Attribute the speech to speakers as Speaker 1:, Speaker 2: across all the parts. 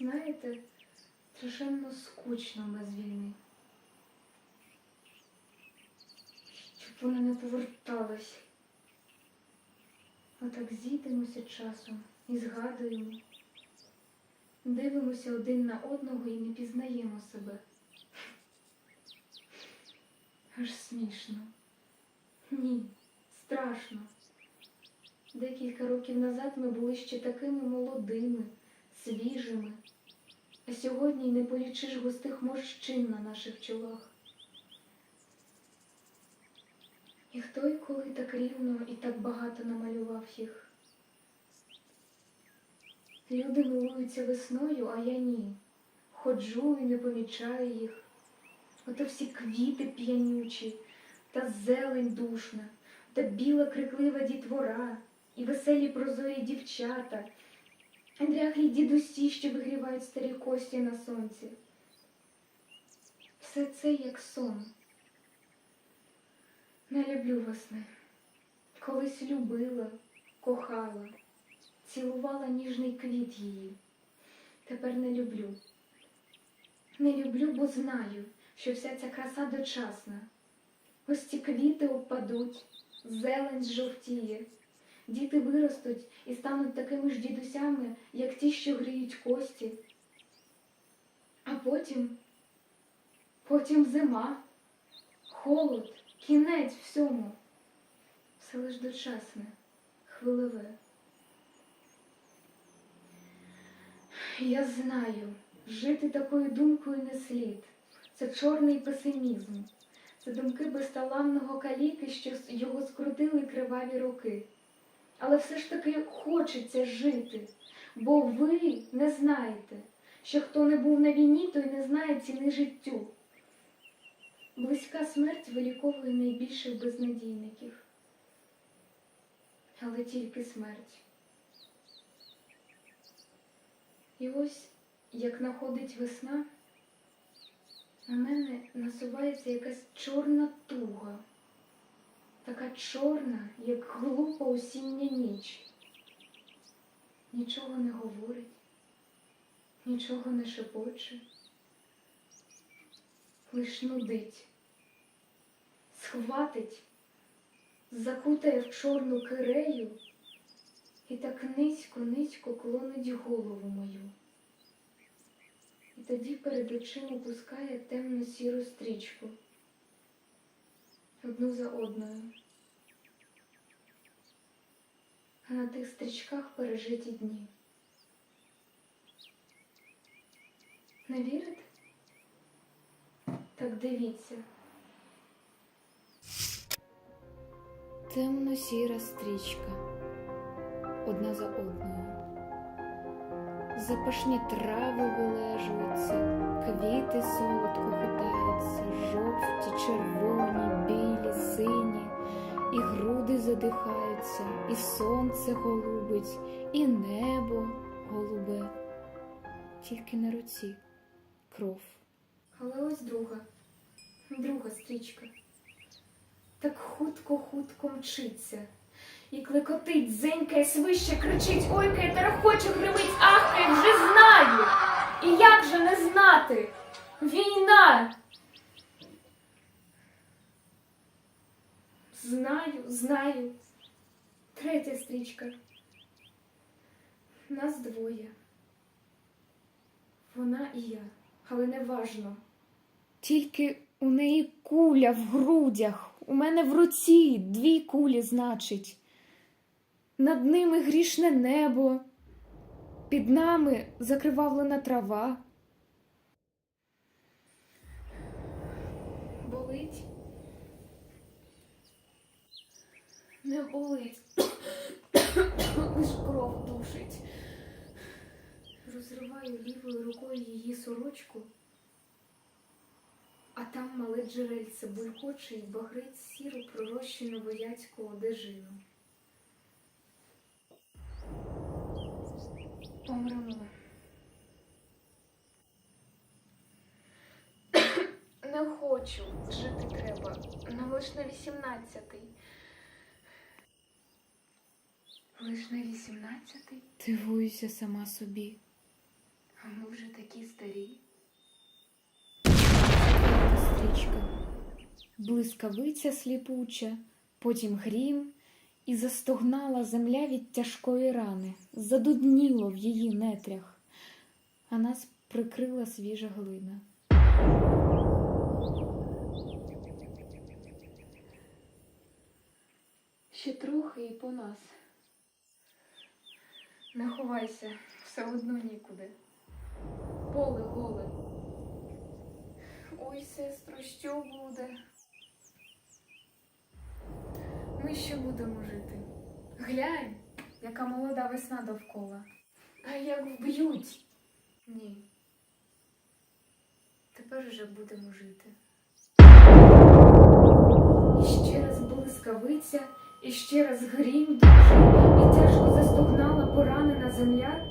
Speaker 1: Знаєте, страшенно скучно без війни. Щоб вона не поверталась. Отак зійдемося часом і згадуємо. Дивимося один на одного і не пізнаємо себе. Аж смішно. Ні, страшно. Декілька років назад ми були ще такими молодими, свіжими, а сьогодні й не полічиш густих морщин на наших чолах. І хто й коли так рівно і так багато намалював їх? Люди милуються весною, а я ні. Ходжу і не помічаю їх. Ото всі квіти п'янючі, та зелень душна, та біла криклива дітвора, і веселі прозорі дівчата, дряхлі дідусі, що вигрівають старі кості на сонці. Все це як сон. Не люблю весни. Колись любила, кохала, цілувала ніжний квіт її. Тепер не люблю. Не люблю, бо знаю, що вся ця краса дочасна. Ось ці квіти опадуть, зелень зжовтіє, діти виростуть і стануть такими ж дідусями, як ті, що гріють кості. А потім, потім зима, холод, кінець всьому. Все лиш дочасне, хвилеве. Я знаю, жити такою думкою не слід. Це чорний песимізм. Це думки безталанного каліки, що його скрутили криваві роки. Але все ж таки хочеться жити, бо ви не знаєте, що хто не був на війні, той не знає ціни життю. Близька смерть виліковує найбільших безнадійників. Але тільки смерть. І ось, як находить весна, на мене насувається якась чорна туга, така чорна, як глупа осіння ніч. Нічого не говорить, нічого не шепоче, лиш нудить, схватить, закутає в чорну кирею і так низько-низько клонить голову мою. І тоді перед очима пускає темну сіру стрічку. Одну за одною. А на тих стрічках пережиті дні. Не вірите? Так дивіться. Темно-сіра стрічка. Одна за одною. Запашні трави вилежуються, квіти солодко хитаються, жовті, червоні, білі, сині, і груди задихаються, і сонце голубить, і небо голубе. Тільки на руці кров. Але ось друга, друга стрічка. Так хутко-хутко мчиться. І клекотить, дзенькає, свище, кричить, ойкає, тарахоче, гримить, ахкає, вже знаю. І як же не знати? Війна. Знаю, знаю. Третя стрічка. Нас двоє. Вона і я, але не важно. Тільки у неї куля в грудях, у мене в руці дві кулі, значить. Над ними грішне небо, під нами закривавлена трава. Болить? Не болить. Лиш кров душить. Розриваю лівою рукою її сорочку, а там мале джерельце булькоче і багрить сіру пророщену вояцьку одежину. Помремо. Не хочу, жити треба. Нам лиш на вісімнадцятий. Лиш на вісімнадцятий? Дивуюся сама собі. А ми вже такі старі.
Speaker 2: стрічка, блискавиця сліпуча, потім грім, і застогнала земля від тяжкої рани, задудніло в її нетрях, а нас прикрила свіжа глина.
Speaker 1: Ще трохи і по нас. Не ховайся, все одно нікуди. Поле голе. Ой, сестро, що буде? Ми ще будемо жити. Глянь, яка молода весна довкола. А як вб'ють? Ні. Тепер вже будемо жити. І ще раз блискавиця, і ще раз грім дуже, і тяжко застогнала поранена земля,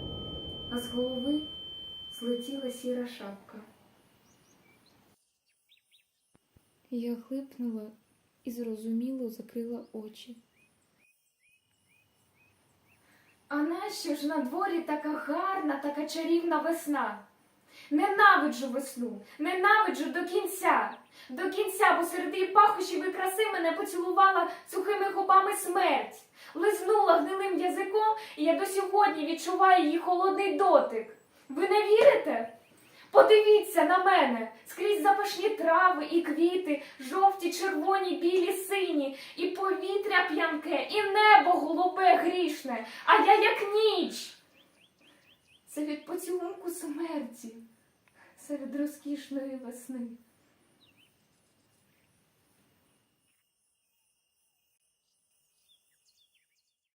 Speaker 1: а з голови злетіла сіра шапка.
Speaker 2: Я глипнула і зрозуміло закрила очі.
Speaker 1: А нащо ж на дворі така гарна, така чарівна весна? Ненавиджу весну, ненавиджу до кінця, до кінця, бо серед її пахощів і краси мене поцілувала сухими губами смерть, лизнула гнилим язиком, і я до сьогодні відчуваю її холодний дотик. Ви не вірите? Подивіться на мене скрізь запашні трави і квіти, жовті, червоні, білі, сині, і повітря п'янке, і небо голубе грішне, а я як ніч. Це від поцілунку смерті, від розкішної весни.